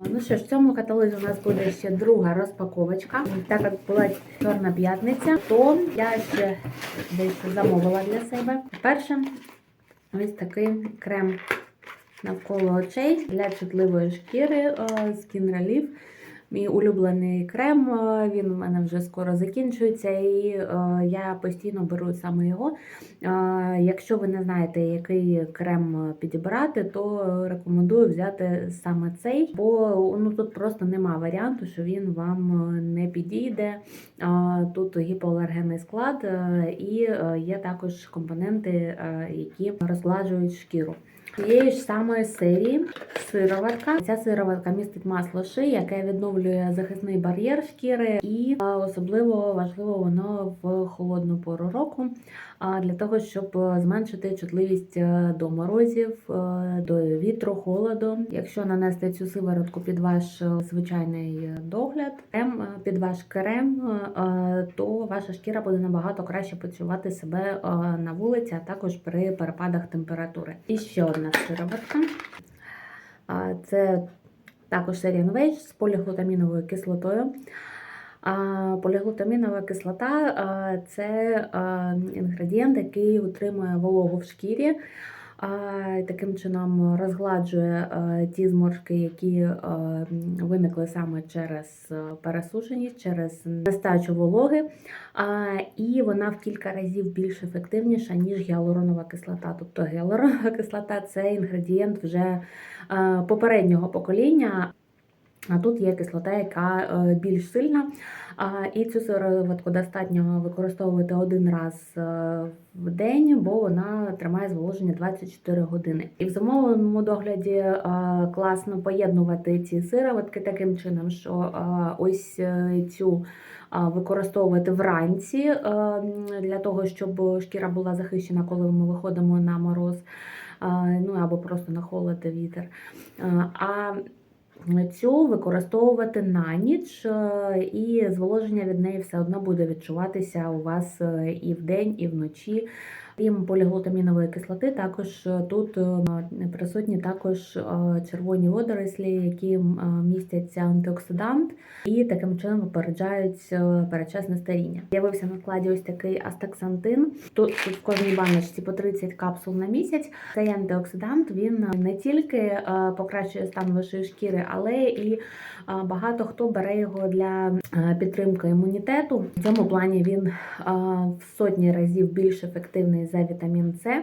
Ну що ж, в цьому каталозі у нас буде ще друга розпаковочка. Так як була чорна п'ятниця, то я ще дещо замовила для себе. Перше, ось такий крем навколо очей для чутливої шкіри е, Skin Relief. Мій улюблений крем, е, він у мене вже скоро закінчується, і е, я постійно беру саме його. Е, Якщо ви не знаєте, який крем підібрати, то рекомендую взяти саме цей, бо ну, тут просто нема варіанту, що він вам не підійде. Тут гіпоалергенний склад, і є також компоненти, які розгладжують шкіру. Цієї ж самої серії сироватка. Ця сироватка містить масло ши, яке відновлює захисний бар'єр шкіри, і особливо важливо воно в холодну пору року для того, щоб е, зменшити чутливість е, до морозів, е, до вітру, холоду. Якщо нанести цю сиворотку під ваш звичайний догляд, під ваш крем, то ваша шкіра буде набагато краще почувати себе на вулиці, а також при перепадах температури. І ще одна сироватка. Це також серіан Novage з поліглутаміновою кислотою. Поліглутамінова кислота це інгредієнт, який утримує вологу в шкірі. А, таким чином розгладжує ті зморшки, які виникли саме через а, пересушеність, через нестачу вологи. І вона в кілька разів більш ефективніша, ніж гіалуронова кислота. Тобто гіалуронова кислота це інгредієнт вже попереднього покоління. А тут є кислота, яка е, більш сильна. І цю сироватку достатньо використовувати один раз е, в день, бо вона тримає зволоження 24 години. І в зимовому догляді е, класно поєднувати ці сироватки таким чином, що ось цю використовувати вранці для того, щоб шкіра була захищена, коли ми виходимо на мороз, ну або просто на холод вітер. А цю використовувати на ніч, е, і зволоження від неї все одно буде відчуватися у вас е, і вдень, і вночі. Крім поліглутамінової кислоти, також е, тут е, присутні також е, червоні водорослі, які м, е, містять антиоксидант і таким чином попереджають передчасне старіння. З'явився на складі ось такий астаксантин. Тут, тут в кожній баночці по 30 капсул на місяць. Цей антиоксидант він не тільки покращує стан вашої шкіри, але і багато хто бере його для підтримки імунітету. В цьому плані він в сотні разів більш ефективний за вітамін С.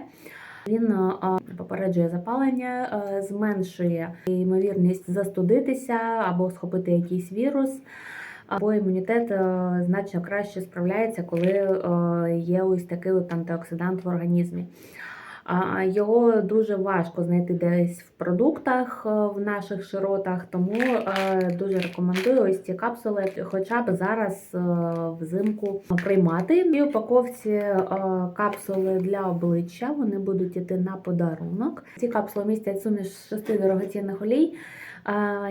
Він е, попереджує запалення, е, зменшує ймовірність застудитися або схопити якийсь вірус. Або імунітет е, значно краще справляється, коли є ось такий от антиоксидант в організмі. Його дуже важко знайти десь в продуктах е, в наших широтах, тому е, дуже рекомендую ось ці капсули, хоча б зараз е, взимку приймати. В упаковці капсули для обличчя вони будуть йти на подарунок. Ці капсули містять суміш шести дорогоцінних олій.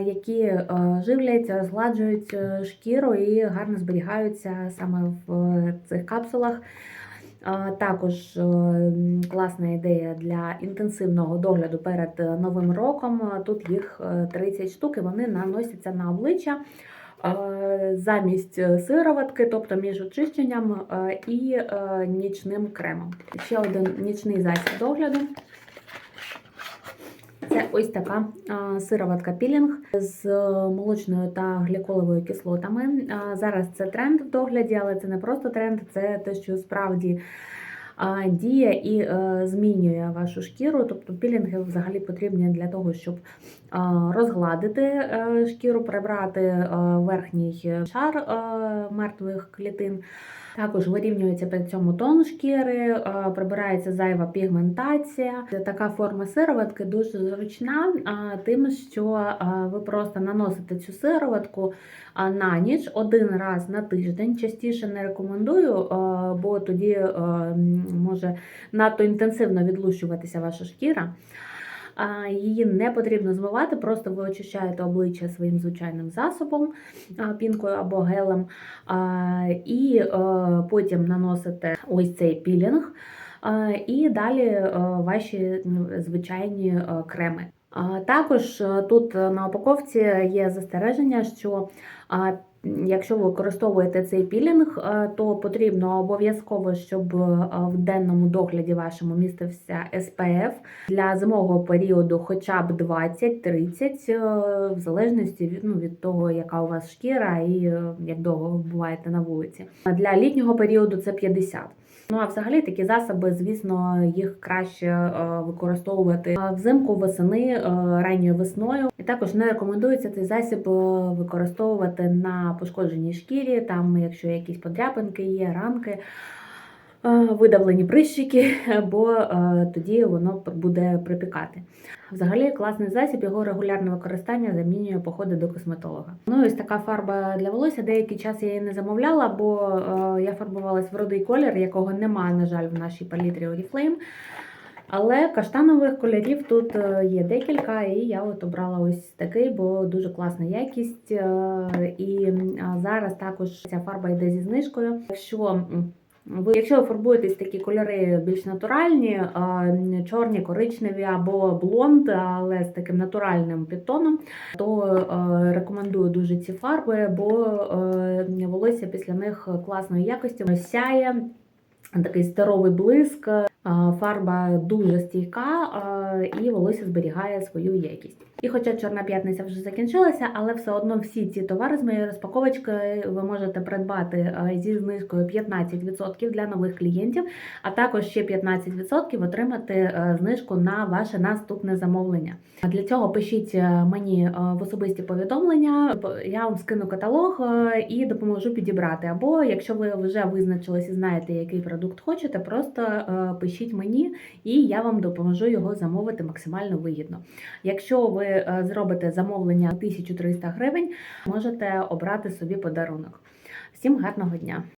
Які живлять, розгладжують шкіру і гарно зберігаються саме в цих капсулах. Також е, класна ідея для інтенсивного догляду перед е, новим роком. Тут їх е, 30 штук, і вони наносяться на обличчя е, замість е, сироватки, тобто між очищенням е, і е, нічним кремом. Ще один нічний засіб догляду. Це ось така сироватка пілінг з молочною та гліколовою кислотами. Зараз це тренд в догляді, але це не просто тренд, це те, що справді діє і е, змінює вашу шкіру. Тобто пілінги взагалі потрібні для того, щоб розгладити е, шкіру, прибрати е, верхній шар мертвих клітин. Також вирівнюється при цьому тон шкіри, е, прибирається зайва пігментація. Така форма сироватки дуже зручна, тим, що е, ви просто наносите цю сироватку на ніч один раз на тиждень. Частіше не рекомендую, е, бо тоді може надто інтенсивно відлущуватися ваша шкіра. Її не потрібно змивати, просто ви очищаєте обличчя своїм звичайним засобом, пінкою або гелем, і е, потім наносите ось цей пілінг, і далі е, ваші звичайні е, креми. Також тут на упаковці є застереження, що якщо ви використовуєте цей пілінг, е, то потрібно обов'язково, щоб е, в денному догляді вашому містився SPF для зимового періоду хоча б 20-30, е, в залежності від, ну, від того, яка у вас шкіра і як довго ви буваєте на вулиці. Для літнього періоду це 50. Ну а взагалі такі засоби, звісно, їх краще використовувати взимку, восени, ранньою весною. І також не рекомендується цей засіб використовувати на пошкодженій шкірі, там, якщо якісь подряпинки є, ранки. е, Видавлені прищики, бо е, тоді воно буде припікати. Взагалі класний засіб, його регулярне використання замінює походи до косметолога. Ну ось така фарба для волосся. Деякий час я її не замовляла, бо е, я фарбувалась в рудий колір, якого немає, на жаль, в нашій палітрі Oriflame. Але каштанових кольорів тут е, є декілька, і я от обрала ось такий, бо дуже класна якість. е, І зараз також ця фарба йде зі знижкою. Якщо ви, якщо ви фарбуєтесь такі кольори більш натуральні, чорні, коричневі або блонд, але з таким натуральним підтоном, то е, рекомендую дуже ці фарби, бо е, волосся після них класної якості сяє. Такий здоровий блиск, е, фарба дуже стійка е, і волосся зберігає свою якість. І хоча Чорна п'ятниця вже закінчилася, але все одно всі ці товари з моєї розпаковочки ви можете придбати е, зі знижкою 15% для нових клієнтів, а також ще 15% отримати знижку на ваше наступне замовлення. Для цього пишіть мені в особисті повідомлення, я вам скину каталог і допоможу підібрати. Або якщо ви вже визначились і знаєте, який продукт хочете, просто е, пишіть мені, і я вам допоможу його замовити максимально вигідно. Якщо ви е, зробите замовлення 1300 гривень, можете обрати собі подарунок. Всім гарного дня!